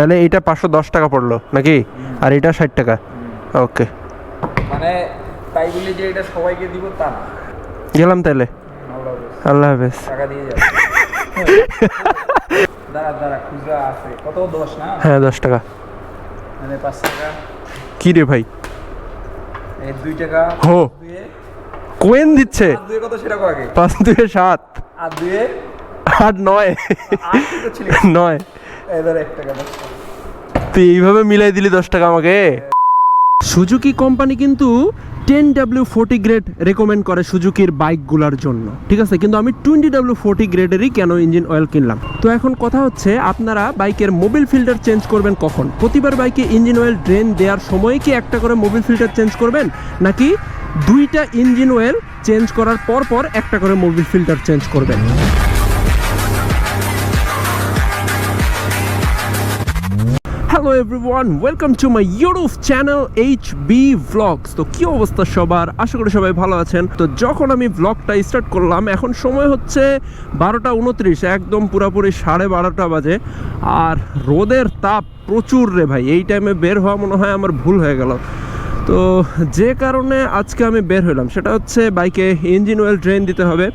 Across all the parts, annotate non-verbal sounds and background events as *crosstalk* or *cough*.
তাহলে এইটা পাঁচশো দশ টাকা পড়ল নাকি? আর এটা ষাট টাকা। ওকে। মানে তাই বলে যে এটা সবাইকে দিব তা না। গেলাম তাহলে। আল্লাহ হাফেজ। টাকা দিয়ে *laughs* দাঁড়া দাঁড়া খুচরা আছে। কত? দশ না? হ্যাঁ দশ টাকা। মানে পাঁচ টাকা। কি রে ভাই? এই দুই টাকা। হো। কোয়েন দিচ্ছে। কত সেটা আগে? পাঁচ দুয়ে সাত। আর দুয়ে? আট নয়। নয়। এই এক টাকা দশ তুই এইভাবে মিলাই দিলি দশ টাকা আমাকে? সুজুকি কোম্পানি কিন্তু ten W forty grade recommend করে সুজুকির বাইকগুলোর জন্য। ঠিক আছে? কিন্তু আমি টোয়েন্টি ডাব্লিউ ফোর্টি গ্রেডেরই কেন ইঞ্জিন অয়েল কিনলাম? তো এখন কথা হচ্ছে আপনারা বাইকের মোবিল ফিল্টার চেঞ্জ করবেন কখন? প্রতিবার বাইকে ইঞ্জিন অয়েল ড্রেন দেওয়ার সময় কি একটা করে মোবিল ফিল্টার চেঞ্জ করবেন? নাকি দুইটা ইঞ্জিন অয়েল চেঞ্জ করার পর পর একটা করে মোবিল ফিল্টার চেঞ্জ করবেন? Hello everyone welcome to my YouTube channel H B vlogs তো কি অবস্থা সবার? আশা করি সবাই ভালো আছেন। তো যখন আমি ভ্লগটা স্টার্ট করলাম, এখন সময় হচ্ছে বারোটা উনত্রিশ, একদম পুরাপুরি সাড়ে বারোটা বাজে। আর রোদের তাপ প্রচুর রে ভাই। এই টাইমে বের হওয়া মনে হয় আমার ভুল হয়ে গেল। তো যে কারণে আজকে আমি বের হলাম, সেটা হচ্ছে বাইকে ইঞ্জিন অয়েল ড্রেন দিতে হবে।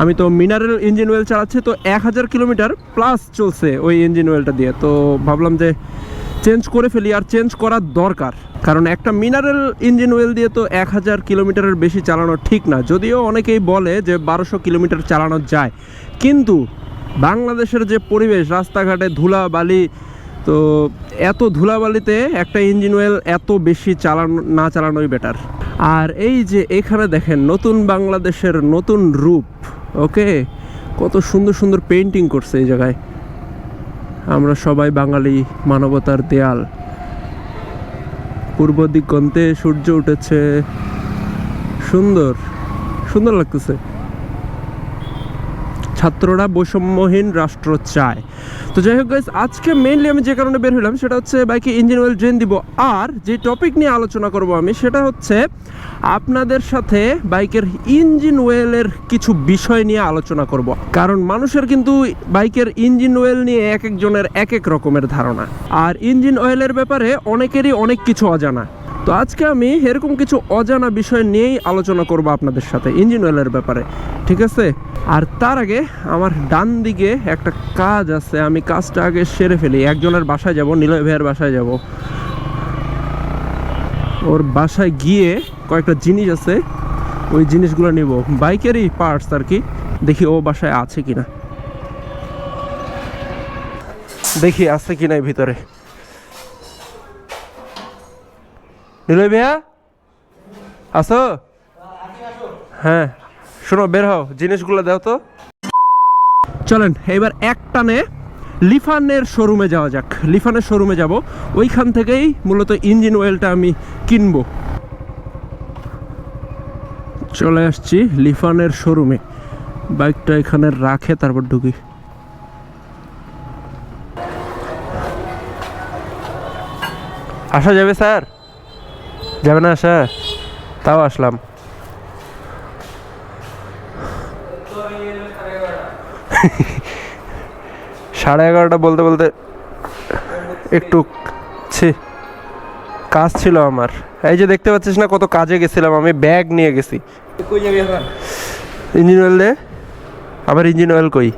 আমি তো মিনারেল ইঞ্জিন অয়েল চালাচ্ছি, তো এক হাজার কিলোমিটার প্লাস চলছে ওই ইঞ্জিন অয়েলটা দিয়ে। তো ভাবলাম যে চেঞ্জ করে ফেলি আর চেঞ্জ করার দরকার। কারণ একটা মিনারেল ইঞ্জিন অয়েল দিয়ে তো এক হাজার কিলোমিটারের বেশি চালানো ঠিক না। যদিও অনেকেই বলে যে বারোশো কিলোমিটার চালানো যায়। কিন্তু বাংলাদেশের যে পরিবেশ, রাস্তাঘাটে ধুলা বালি তো এত ধুলাবালিতে একটা ইঞ্জিন অয়েল এত বেশি চালানো, না চালানোই বেটার আর এই যে এখানে দেখেন নতুন বাংলাদেশের নতুন রূপ। ওকে? কত সুন্দর সুন্দর পেন্টিং করছে এই জায়গায়। আমরা সবাই বাঙালি মানবতার দেয়াল। পূর্ব দিক দিগন্তে সূর্য উঠেছে। সুন্দর সুন্দর লাগতেছে। ছাত্ররা বৈষম্যহীন রাষ্ট্র চায়। তো যাই হোক আজকে মেইনলি আমি যে কারণে বের হলাম, সেটা হচ্ছে বাইকে ইঞ্জিন অয়েল ড্রেন দিব। আর যে টপিক নিয়ে আলোচনা করব আমি, সেটা হচ্ছে আপনাদের সাথে বাইকের ইঞ্জিন ওয়েলের কিছু বিষয় নিয়ে আলোচনা করব। কারণ মানুষের কিন্তু বাইকের ইঞ্জিন অয়েল নিয়ে এক একজনের এক এক রকমের ধারণা। আর ইঞ্জিন অয়েলের ব্যাপারে অনেকেরই অনেক কিছু অজানা। তো আজকে আমি এরকম কিছু অজানা বিষয় নিয়েই আলোচনা করব আপনাদের সাথে ইঞ্জিন অয়েলের ব্যাপারে, ঠিক আছে? আর তার আগে আমার ডান দিকে একটা কাজ আছে, আমি কাজটা আগে সেরে ফেলি। একজনের বাসায় যাব, নিলয় ভাইয়ের বাসায় যাব। ওর বাসায় গিয়ে কয়েকটা জিনিস আছে, ওই জিনিসগুলো নিব। বাইকেরই পার্টস আর কি, দেখি ও বাসায় আছে কিনা। দেখি আছে কিনা এই ভিতরে। নিলয় ভাইয়া? আসো? হ্যাঁ শোনো, বের হও, জিনিসগুলো দাও তো। চলেন, এবার এক টানে লিফানের শোরুমে যাওয়া যাক। লিফানের শোরুমে যাব। ওইখান থেকেই মূলত ইঞ্জিন অয়েলটা আমি কিনবো। চলে আসছি লিফানের শোরুমে। বাইকটা এখানে রাখে, তারপর ঢুকি। আসা যাবে স্যার? যাবে না আসা তাও আসলাম। *laughs* সাড়ে এগারোটা বলতে বলতে একটু ছি কাজ ছিল আমার। এই যে দেখতে পাচ্ছিস না কত কাজে গেছিলাম আমি ব্যাগ নিয়ে গেছি। ইঞ্জিন অয়েল দে। আবার ইঞ্জিন অয়েল কই?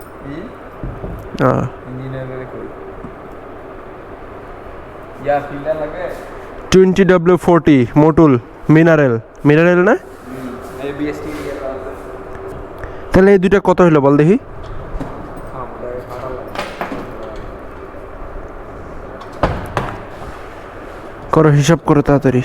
Twenty W forty Motul mineral mineral না? ইয়ে তাহলে এই দুইটা কত হলো বল দেখি। করো হিসাব করো তাড়াতাড়ি।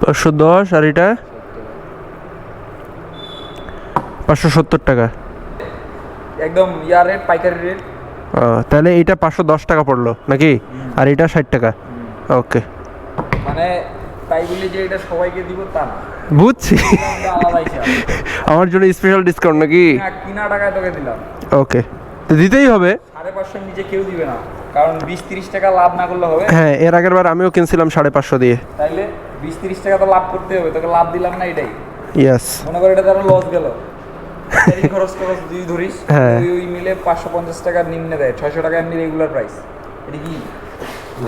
পাঁচশো দশ আর এটা? পাঁচশো সত্তর টাকা। একদম ইয়ার রেট পাইকারি রেট তাহলে এইটা পাঁচশো দশ টাকা পড়ল নাকি? আর এটা ষাট টাকা। ওকে। মানে বলে যে এটা সবাইকে দিব তা না। বুঝছি। আমার জন্য স্পেশাল ডিসকাউন্ট নাকি? কিনা- কিনা টাকায় তোকে দিলাম। ওকে তো দিতেই হবে। সাড়ে পাঁচশোর নিচে কেউ দিবে না। কারণ বিশ তিরিশ টাকা লাভ না করলে হবে। হ্যাঁ এর আগের বার আমিও কিনছিলাম সাড়ে পাঁচশো দিয়ে। তাইলে বিশ তিরিশ টাকা তো লাভ করতে হবে তোকে লাভ দিলাম না এটাই। ইয়াস মনে কর এটা তার লস গেল। খরচ খরচ যদি ধরিস হ্যাঁ। ওই মিলে পাঁচশো পঞ্চাশ টাকার নিম্নে দেয় ছয়শো টাকা এমনি রেগুলার প্রাইস এটা কি?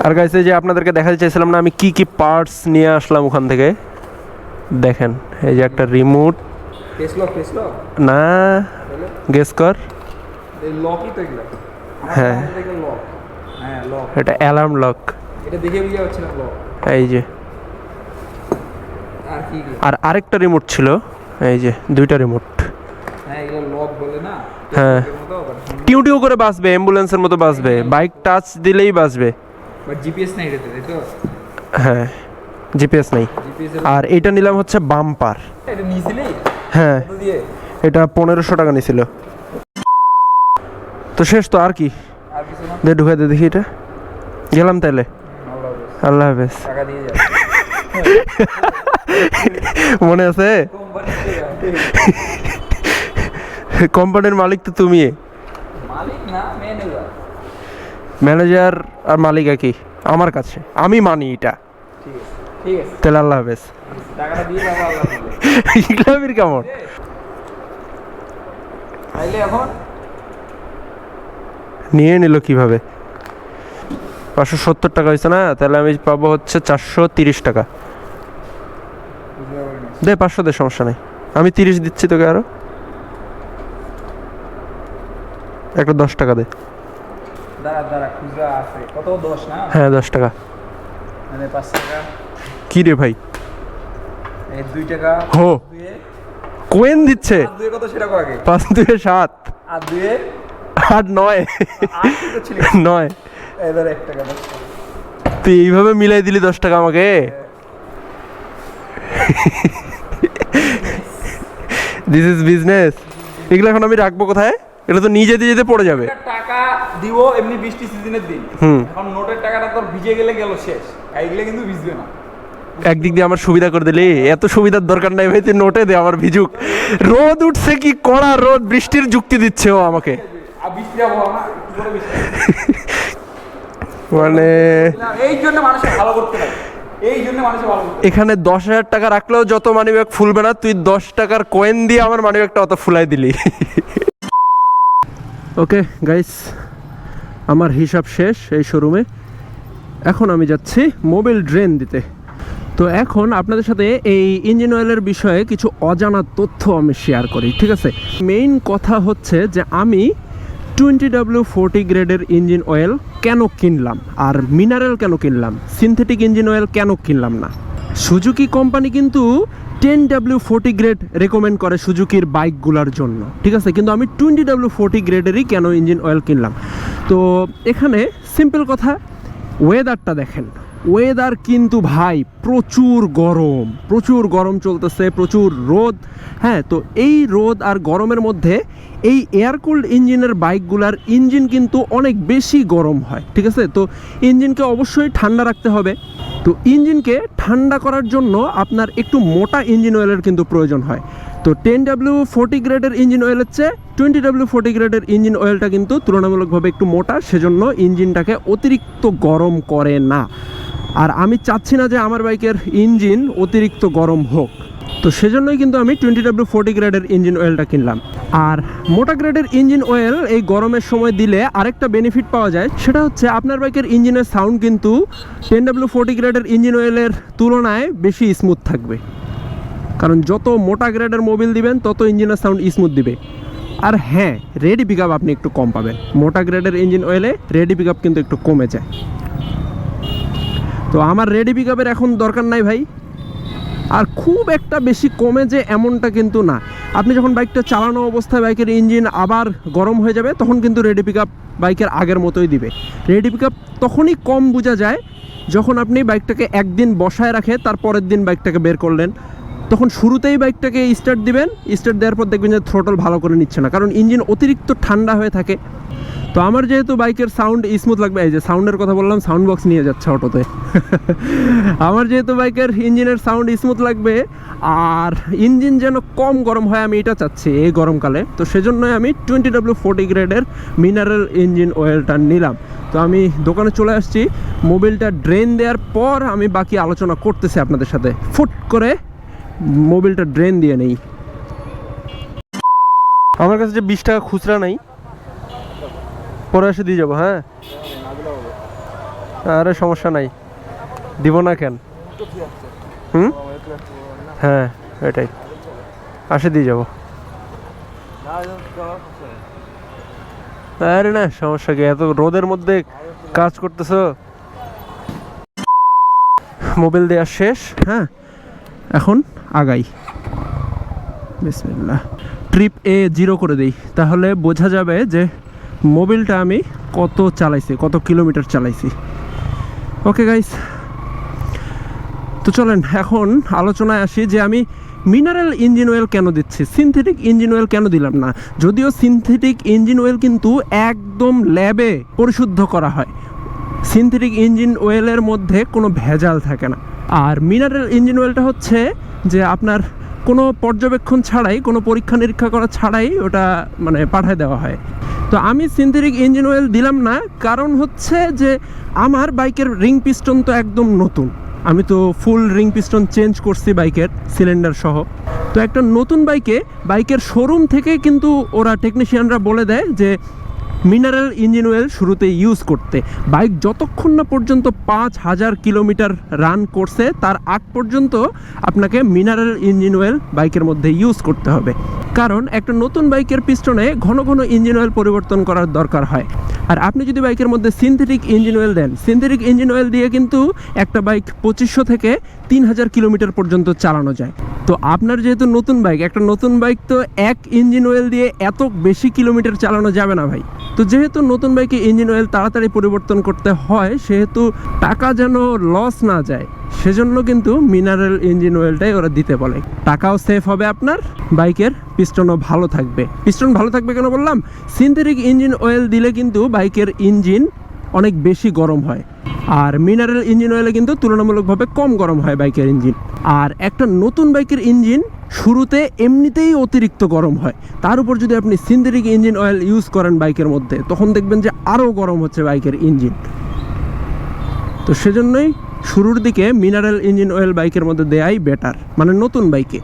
আর গাইছে যে আপনাদেরকে দেখাতে চাইছিলাম না আমি কি কি পার্টস নিয়ে আসলাম ওখান থেকে? দেখেন এই যে একটা রিমোট না গেস কর। হ্যাঁ। হ্যাঁ এটা অ্যালার্ম লক এই যে। আর আরেকটা রিমোট ছিল এই যে দুইটা রিমোট হ্যাঁ হ্যাঁ। বাট টিউ টিউ করে বাঁচবে অ্যাম্বুলেন্সের মতো বাঁচবে। বাইক টাচ দিলেই বাঁচবে। জিপিএস নাই এটাতে তাই তো? হ্যাঁ জিপিএস নেই। আর এটা নিলাম হচ্ছে বাম্পার। এটা নিয়েছিলি? হ্যাঁ এটা পনেরোশো টাকা নিছিল। তো শেষ তো আর কি? দে ঢুকাই দে দেখি এটা। গেলাম তাহলে আল্লাহ হাফেজ। *laughs* মনে আছে? কোম্পানির মালিক তো তুমি মালিক না ম্যানেজার ম্যানেজার আর মালিক একই আমার কাছে। আমি মানি এটা। তাহলে আল্লাহ হাফেজ। ইকলামির কেমন? নিয়ে নিল কীভাবে? পাঁচশো সত্তর টাকা হয়েছে না? তাহলে আমি পাবো হচ্ছে চারশো তিরিশ টাকা। দে পাঁচশো দে সমস্যা নেই। আমি তিরিশ দিচ্ছি তোকে আরও। একটা দশ টাকা দে। দাঁড়া দাঁড়া খুচরা আছে। কত? দশ না? হ্যাঁ দশ টাকা। মানে পাঁচ টাকা। কি রে ভাই? এই দুই টাকা। হো। কোয়েন দিচ্ছে। দুয়ে কত সেটা আগে? পাঁচ দুয়ে সাত। আর দুয়ে? আট নয়। নয়। এই এক টাকা দশ টাকা। তুই এইভাবে মিলাই দিলি দশ টাকা আমাকে? দিস ইজ বিজনেস এগুলো এখন আমি রাখব কোথায়? এটা তো নিজে দিয়ে যেতে পড়ে যাবে। টাকা দিব এমনি বৃষ্টি সিজনের দিন। হুম। এখন নোটের টাকাটা তোর ভিজে গেলে গেল শেষ। এইগুলো কিন্তু ভিজবে না। একদিক দিয়ে আমার সুবিধা করে দিলি। এত সুবিধার দরকার নাই ভাই তুই নোটে দে আমার ভিজুক। রোদ উঠছে কি কড়া রোদ বৃষ্টির যুক্তি দিচ্ছে ও আমাকে। *laughs* মানে এই জন্য মানুষের ভালো করতে করতে এখানে দশ হাজার টাকা রাখলেও যত মানিব্যাগ ফুলবে না তুই দশ টাকার কয়েন দিয়ে আমার মানি ব্যাগটা অত ফুলাই দিলি। *laughs* ওকে গাইস আমার হিসাব শেষ এই শোরুমে এখন আমি যাচ্ছি মোবিল ড্রেন দিতে। তো এখন আপনাদের সাথে এই ইঞ্জিন অয়েলের বিষয়ে কিছু অজানা তথ্য আমি শেয়ার করি, ঠিক আছে? মেইন কথা হচ্ছে যে আমি টোয়েন্টি ডাব্লিউ ফোরটি গ্রেডের ইঞ্জিন অয়েল কেন কিনলাম? আর মিনারেল কেন কিনলাম? সিনথেটিক ইঞ্জিন অয়েল কেন কিনলাম না? সুজুকি কোম্পানি কিন্তু ten W forty grade recommend করে সুজুকির বাইকগুলোর জন্য। ঠিক আছে? কিন্তু আমি টোয়েন্টি ডাব্লিউ ফোর্টি গ্রেডেরই কেন ইঞ্জিন অয়েল কিনলাম? তো এখানে সিম্পল কথা ওয়েদারটা দেখেন। ওয়েদার কিন্তু ভাই প্রচুর গরম। প্রচুর গরম চলতেছে, প্রচুর রোদ। হ্যাঁ তো এই রোদ আর গরমের মধ্যে এই এয়ারকুল্ড ইঞ্জিনের বাইকগুলার ইঞ্জিন কিন্তু অনেক বেশি গরম হয়, ঠিক আছে? তো ইঞ্জিনকে অবশ্যই ঠান্ডা রাখতে হবে। তো ইঞ্জিনকে ঠান্ডা করার জন্য আপনার একটু মোটা ইঞ্জিন অয়েলের কিন্তু প্রয়োজন হয়। তো টেন ডাব্লিউ ফোর্টি গ্রেডের ইঞ্জিন অয়েলের চেয়ে টোয়েন্টি ডাব্লিউ ফোর্টি গ্রেডের ইঞ্জিন অয়েলটা কিন্তু তুলনামূলকভাবে একটু মোটা, সেজন্য ইঞ্জিনটাকে অতিরিক্ত গরম করে না। আর আমি চাচ্ছি না যে আমার বাইকের ইঞ্জিন অতিরিক্ত গরম হোক। তো সেজন্যই কিন্তু আমি টোয়েন্টি ডাব্লিউ ফোর্টি গ্রেডের ইঞ্জিন অয়েলটা কিনলাম। আর মোটা গ্রেডের ইঞ্জিন অয়েল এই গরমের সময় দিলে আরেকটা বেনিফিট পাওয়া যায়, সেটা হচ্ছে আপনার বাইকের ইঞ্জিনের সাউন্ড কিন্তু টেন ডাব্লিউ ফোর্টি গ্রেডের ইঞ্জিন অয়েলের তুলনায় বেশি স্মুথ থাকবে। কারণ যত মোটা গ্রেডের মোবিল দিবেন, তত ইঞ্জিনের সাউন্ড স্মুথ দিবে। আর হ্যাঁ রেডি পিক আপনি একটু কম পাবেন। মোটা গ্রেডের ইঞ্জিন অয়েলে রেডি পিক কিন্তু একটু কমে যায়। তো আমার রেডি পিক এখন দরকার নাই ভাই। আর খুব একটা বেশি কমে যে এমনটা কিন্তু না। আপনি যখন বাইকটা চালানো অবস্থায় বাইকের ইঞ্জিন আবার গরম হয়ে যাবে, তখন কিন্তু রেডি পিক বাইকের আগের মতোই দিবে। রেডি পিক তখনই কম বোঝা যায় যখন আপনি বাইকটাকে একদিন বসায় রাখে, তার পরের দিন বাইকটাকে বের করলেন। তখন শুরুতেই বাইকটাকে স্টার্ট দিবেন স্টার্ট দেওয়ার পর দেখবেন যে থ্রোটল ভালো করে নিচ্ছে না। কারণ ইঞ্জিন অতিরিক্ত ঠান্ডা হয়ে থাকে। তো আমার যেহেতু বাইকের সাউন্ড স্মুথ লাগবে, এই যে সাউন্ডের কথা বললাম সাউন্ড বক্স নিয়ে যাচ্ছে অটোতে আমার যেহেতু বাইকের ইঞ্জিনের সাউন্ড স্মুথ লাগবে, আর ইঞ্জিন যেন কম গরম হয়, আমি এটা চাচ্ছি এই গরমকালে। তো সেজন্যই আমি টোয়েন্টি ডাব্লিউ ফোর্টি গ্রেডের মিনারেল ইঞ্জিন অয়েলটা নিলাম। তো আমি দোকানে চলে আসছি, মোবিলটা ড্রেন দেওয়ার পর আমি বাকি আলোচনা করতেছি আপনাদের সাথে। ফুট করে মোবিলটা ড্রেন দিয়ে নেই। আমার কাছে যে বিশ টাকা খুচরা নাই পরে এসে দিয়ে যাব হ্যাঁ? আরে সমস্যা নাই। দিব না কেন? হুম? হ্যাঁ এটাই। আসে দিয়ে যাব। আরে না, সমস্যা কি? এত রোদের মধ্যে কাজ করতেছ? মোবাইল দেওয়া শেষ হ্যাঁ? এখন আগাই। বিসমিল্লাহ। ট্রিপ এ জিরো করে দিই। তাহলে বোঝা যাবে যে মোবিলটা আমি কত চালাইছি, কত কিলোমিটার চালাইছি। ওকে গাইস তো চলেন, এখন আলোচনায় আসি যে আমি মিনারেল ইঞ্জিন অয়েল কেন দিচ্ছি? সিনথেটিক ইঞ্জিন অয়েল কেন দিলাম না? যদিও সিনথেটিক ইঞ্জিন অয়েল কিন্তু একদম ল্যাবে পরিশুদ্ধ করা হয়। সিনথেটিক ইঞ্জিন অয়েলের মধ্যে কোনো ভেজাল থাকে না। আর মিনারেল ইঞ্জিন অয়েলটা হচ্ছে যে আপনার কোনো পর্যবেক্ষণ ছাড়াই, কোনো পরীক্ষা নিরীক্ষা করা ছাড়াই ওটা মানে পাঠায় দেওয়া হয়। তো আমি সিনথেটিক ইঞ্জিন অয়েল দিলাম না, কারণ হচ্ছে যে আমার বাইকের রিং পিস্টন তো একদম নতুন। আমি তো ফুল রিং পিস্টন চেঞ্জ করছি বাইকের সিলিন্ডার সহ। তো একটা নতুন বাইকে, বাইকের শোরুম থেকে কিন্তু ওরা টেকনিশিয়ানরা বলে দেয় যে মিনারেল ইঞ্জিন অয়েল শুরুতে ইউজ করতে। বাইক যতক্ষণ না পর্যন্ত পাঁচ হাজার কিলোমিটার রান করছে, তার আগ পর্যন্ত আপনাকে মিনারেল ইঞ্জিন অয়েল বাইকের মধ্যে ইউজ করতে হবে। কারণ একটা নতুন বাইকের পিস্টনে ঘন ঘন ইঞ্জিন অয়েল পরিবর্তন করার দরকার হয়। আর আপনি যদি বাইকের মধ্যে সিনথেটিক ইঞ্জিন অয়েল দেন সিনথেটিক ইঞ্জিন অয়েল দিয়ে কিন্তু একটা বাইক পঁচিশশো থেকে তিন হাজার কিলোমিটার পর্যন্ত চালানো যায়। তো আপনার যেহেতু নতুন বাইক, একটা নতুন বাইক তো এক ইঞ্জিন অয়েল দিয়ে এত বেশি কিলোমিটার চালানো যাবে না ভাই। তো যেহেতু নতুন বাইকে ইঞ্জিন অয়েল তাড়াতাড়ি পরিবর্তন করতে হয়, সেহেতু টাকা যেন লস না যায়, সেজন্য কিন্তু মিনারেল ইঞ্জিন অয়েলটাই ওরা দিতে বলে। টাকাও সেফ হবে আপনার, বাইকের পিস্টনও ভালো থাকবে। পিস্টন ভালো থাকবে কেন বললাম? সিনথেটিক ইঞ্জিন অয়েল দিলে কিন্তু বাইকের ইঞ্জিন অনেক বেশি গরম হয়। আর মিনারেল ইঞ্জিন অয়েলে কিন্তু তুলনামূলকভাবে কম গরম হয় বাইকের ইঞ্জিন আর একটা নতুন বাইকের ইঞ্জিন শুরুতে এমনিতেই অতিরিক্ত গরম হয়। তার উপর যদি আপনি সিনথেটিক ইঞ্জিন অয়েল ইউজ করেন বাইকের মধ্যে, তখন দেখবেন যে আরও গরম হচ্ছে বাইকের ইঞ্জিন। তো সেজন্যই শুরুর দিকে মিনারেল ইঞ্জিন অয়েল বাইকের মধ্যে দেয়াই বেটার মানে নতুন বাইকে।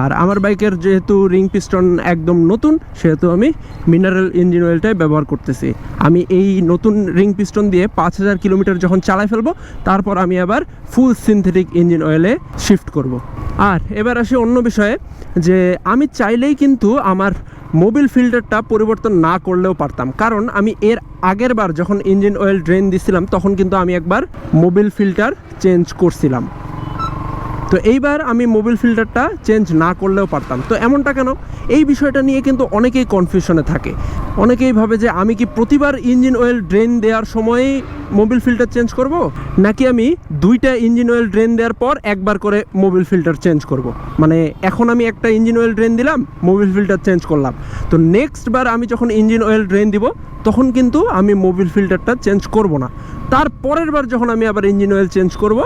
আর আমার বাইকের যেহেতু রিং পিস্টন একদম নতুন, সেহেতু আমি মিনারেল ইঞ্জিন অয়েলটাই ব্যবহার করতেছি। আমি এই নতুন রিং পিস্টন দিয়ে পাঁচ হাজার কিলোমিটার যখন চালাই ফেলব, তারপর আমি আবার ফুল সিনথেটিক ইঞ্জিন অয়েলে শিফট করব। আর এবার আসি অন্য বিষয়ে, যে আমি চাইলেই কিন্তু আমার মোবিল ফিল্টারটা পরিবর্তন না করলেও পারতাম। কারণ আমি এর আগের বার যখন ইঞ্জিন অয়েল ড্রেন দিছিলাম, তখন কিন্তু আমি একবার মোবিল ফিল্টার চেঞ্জ করছিলাম। তো এইবার আমি মোবিল ফিল্টারটা চেঞ্জ না করলেও পারতাম। তো এমনটা কেন? এই বিষয়টা নিয়ে কিন্তু অনেকেই কনফিউশনে থাকে। অনেকেই ভাবে যে আমি কি প্রতিবার ইঞ্জিন অয়েল ড্রেন দেওয়ার সময়ই মোবিল ফিল্টার চেঞ্জ করব? নাকি আমি দুইটা ইঞ্জিন অয়েল ড্রেন দেওয়ার পর একবার করে মোবিল ফিল্টার চেঞ্জ করব? মানে এখন আমি একটা ইঞ্জিন অয়েল ড্রেন দিলাম মোবিল ফিল্টার চেঞ্জ করলাম। তো নেক্সট বার আমি যখন ইঞ্জিন অয়েল ড্রেন দিব, তখন কিন্তু আমি মোবিল ফিল্টারটা চেঞ্জ করব না। তার পরের বার যখন আমি আবার ইঞ্জিন অয়েল চেঞ্জ করব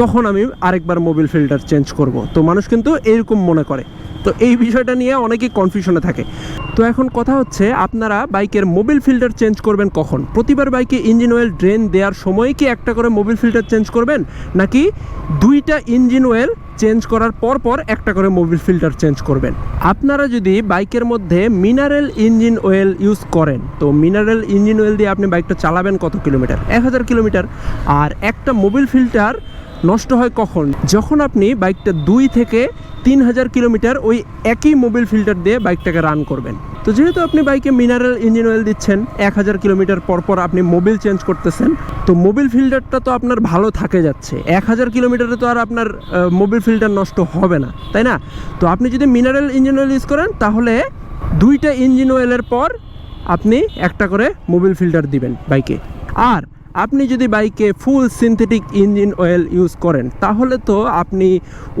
তখন আমি আরেকবার মোবিল ফিল্টার চেঞ্জ করব। তো মানুষ কিন্তু এরকম মনে করে। তো এই বিষয়টা নিয়ে অনেকেই কনফিউশনে থাকে। তো এখন কথা হচ্ছে, আপনারা বাইকের মোবিল ফিল্টার চেঞ্জ করবেন কখন? প্রতিবার বাইকে ইঞ্জিন অয়েল ড্রেন দেওয়ার সময় কি একটা করে মোবিল ফিল্টার চেঞ্জ করবেন? নাকি দুইটা ইঞ্জিন অয়েল চেঞ্জ করার পর পর একটা করে মোবিল ফিল্টার চেঞ্জ করবেন? আপনারা যদি বাইকের মধ্যে মিনারেল ইঞ্জিন অয়েল ইউজ করেন, তো মিনারেল ইঞ্জিন অয়েল দিয়ে আপনি বাইকটা চালাবেন কত কিলোমিটার? এক হাজার কিলোমিটার। আর একটা মোবিল ফিল্টার নষ্ট হয় কখন? যখন আপনি বাইকটা দুই থেকে তিন হাজার কিলোমিটার ওই একই মোবিল ফিল্টার দিয়ে বাইকটাকে রান করবেন। তো যেহেতু আপনি বাইকে মিনারেল ইঞ্জিন অয়েল দিচ্ছেন, এক হাজার কিলোমিটার পর পর আপনি মোবিল চেঞ্জ করতেছেন, তো মোবিল ফিল্টারটা তো আপনার ভালো থাকে যাচ্ছে। এক হাজার কিলোমিটারে তো আর আপনার মোবিল ফিল্টার নষ্ট হবে না, তাই না? তো আপনি যদি মিনারেল ইঞ্জিন অয়েল ইউজ করেন, তাহলে দুইটা ইঞ্জিন অয়েলের পর আপনি একটা করে মোবিল ফিল্টার দিবেন বাইকে। আর আপনি যদি বাইকে full synthetic engine oil use করেন, তাহলে তো আপনি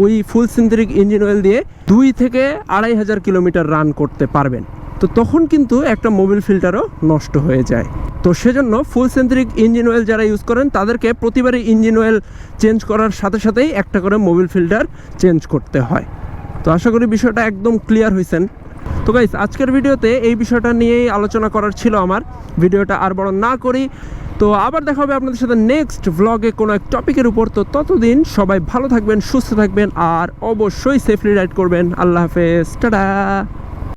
ওই ফুল সিনথেটিক ইঞ্জিন অয়েল দিয়ে দুই থেকে আড়াই হাজার কিলোমিটার রান করতে পারবেন। তো তখন কিন্তু একটা মোবিল ফিল্টারও নষ্ট হয়ে যায়। তো সেজন্য ফুল সিনথেটিক ইঞ্জিন অয়েল যারা ইউজ করেন, তাদেরকে প্রতিবারই ইঞ্জিন অয়েল চেঞ্জ করার সাথে সাথেই একটা করে মোবিল ফিল্টার চেঞ্জ করতে হয়। তো আশা করি বিষয়টা একদম ক্লিয়ার হয়েছেন তো গাইস আজকের ভিডিওতে এই বিষয়টা নিয়েই আলোচনা করার ছিল আমার। ভিডিওটা আর বড় না করি তো আবার দেখা হবে আপনাদের সাথে নেক্সট ভ্লগে কোনো এক টপিকের উপর। তো ততদিন সবাই ভালো থাকবেন, সুস্থ থাকবেন, আর অবশ্যই সেফলি রাইড করবেন। আল্লাহ হাফেজ। টাটা!